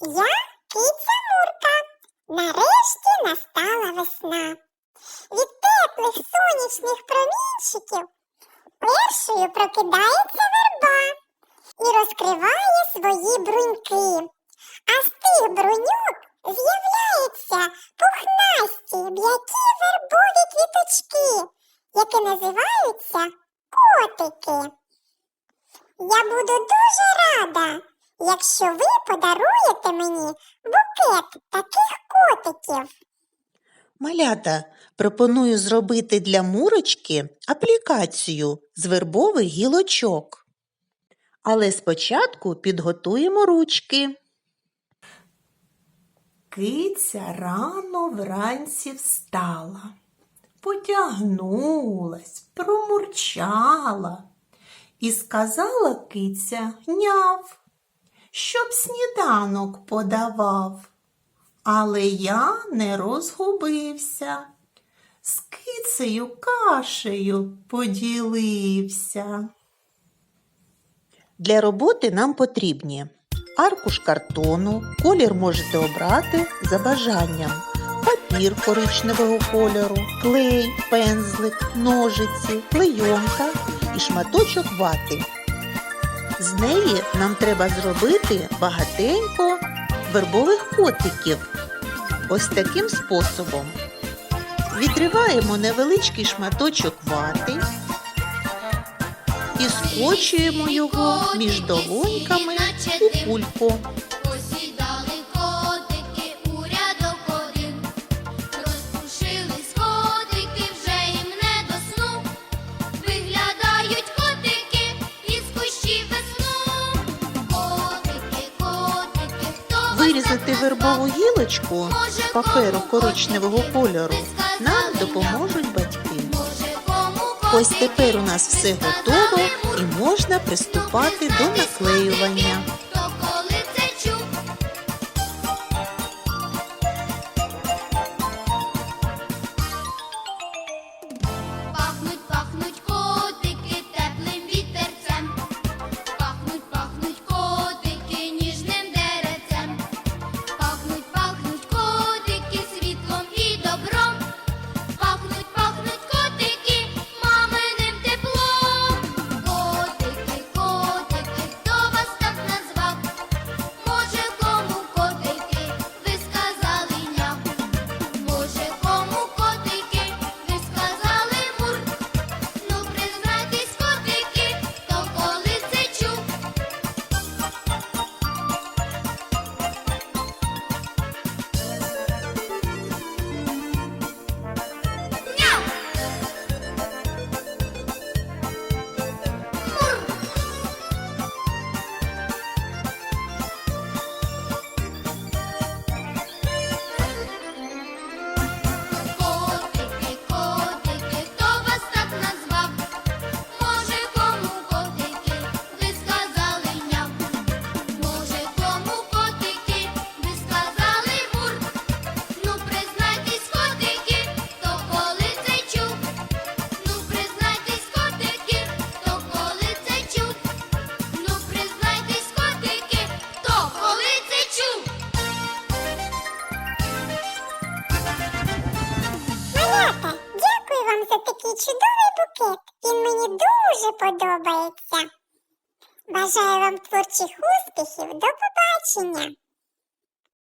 Я киця Мурка. Нарешті настала весна. Від теплих сонячних промінчиків першою прокидається верба і розкриває свої бруньки. А з тих бруньок з'являються пухнасті м'які вербові квіточки, які називаються котики. Я буду дуже рада, якщо ви подаруєте мені букет таких котиків. Малята, пропоную зробити для мурочки аплікацію з вербових гілочок. Але спочатку підготуємо ручки. Киця рано вранці встала, потягнулась, промурчала і сказала киця няв, щоб сніданок подавав. Але я не розгубився. З кицею кашею поділився. Для роботи нам потрібні аркуш картону, колір можете обрати за бажанням, папір коричневого кольору, клей, пензлик, ножиці, клейонка і шматочок вати. З неї нам треба зробити багатенько вербових котиків. Ось таким способом. Відриваємо невеличкий шматочок вати і скочуємо його між долоньками у кульку. Вирізати вербову гілочку з паперу коричневого кольору нам допоможуть батьки. Ось тепер у нас все готово і можна приступати до наклеювання. Дуже подобається. Бажаю вам творчих успіхів. До побачення!